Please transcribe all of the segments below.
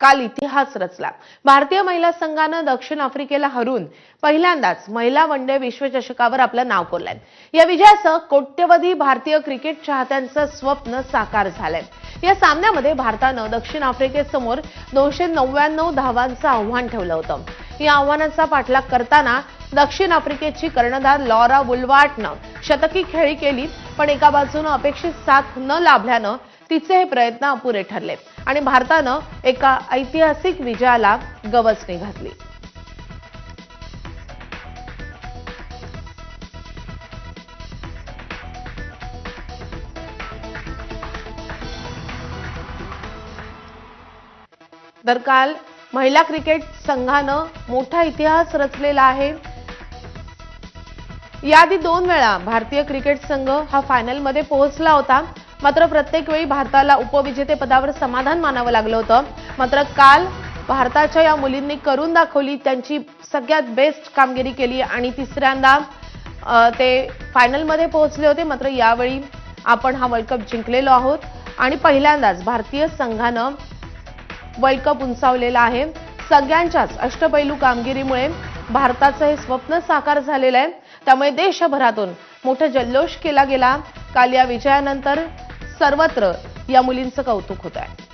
काल इतिहास रचला. भारतीय महिला संघानं दक्षिण आफ्रिकेला हरून पहिल्यांदाच महिला वनडे विश्वचषकावर आपलं नाव कोरलंय. या विजयाचं कोट्यवधी भारतीय क्रिकेट चाहत्यांचं स्वप्न साकार झालंय. या सामन्यामध्ये भारतानं दक्षिण आफ्रिकेसमोर दोनशे नव्याण्णव धावांचं आव्हान ठेवलं होतं. या आव्हानाचा पाठलाग करताना दक्षिण आफ्रिकेची कर्णधार लॉरा बुलवाटनं शतकी खेळी केली पण एका बाजूनं अपेक्षित साथ न लाभल्यानं तिचे हे प्रयत्न अपुरे ठरले आणि भारतानं एका ऐतिहासिक विजयाला गवसणी घातली. तर काल महिला क्रिकेट संघानं मोठा इतिहास रचलेला आहे. याआधी दोन वेळा भारतीय क्रिकेट संघ हा फायनलमध्ये पोहोचला होता. मात्र प्रत्येक वेळी भारताला उपविजेतेपदावर समाधान मानावं लागलं होतं. मात्र काल भारताच्या या मुलींनी करून दाखवली त्यांची सगळ्यात बेस्ट कामगिरी केली आणि तिसऱ्यांदा ते फायनलमध्ये पोहोचले होते. मात्र यावेळी आपण हा वर्ल्ड कप जिंकलेलो आहोत आणि पहिल्यांदाच भारतीय संघानं वर्ल्ड कप उंचावलेला आहे. सगळ्यांच्याच अष्टपैलू कामगिरीमुळे भारताचं हे स्वप्न साकार झालेलं आहे. त्यामुळे देशभरातून मोठा जल्लोष केला गेला. काल या विजयानंतर सर्वत्र या मुलींचं कौतुक होत आहे.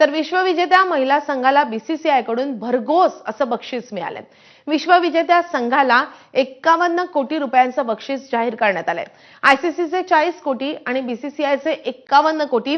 तर विश्वविजेत्या महिला संघाला बीसीसीआयकडून भरघोस असं बक्षीस मिळालंय. विश्वविजेत्या संघाला एक्कावन्न कोटी रुपयांचं बक्षीस जाहीर करण्यात आलंय. आयसीसीचे चाळीस कोटी आणि बीसीसीआयचे एक्कावन्न कोटी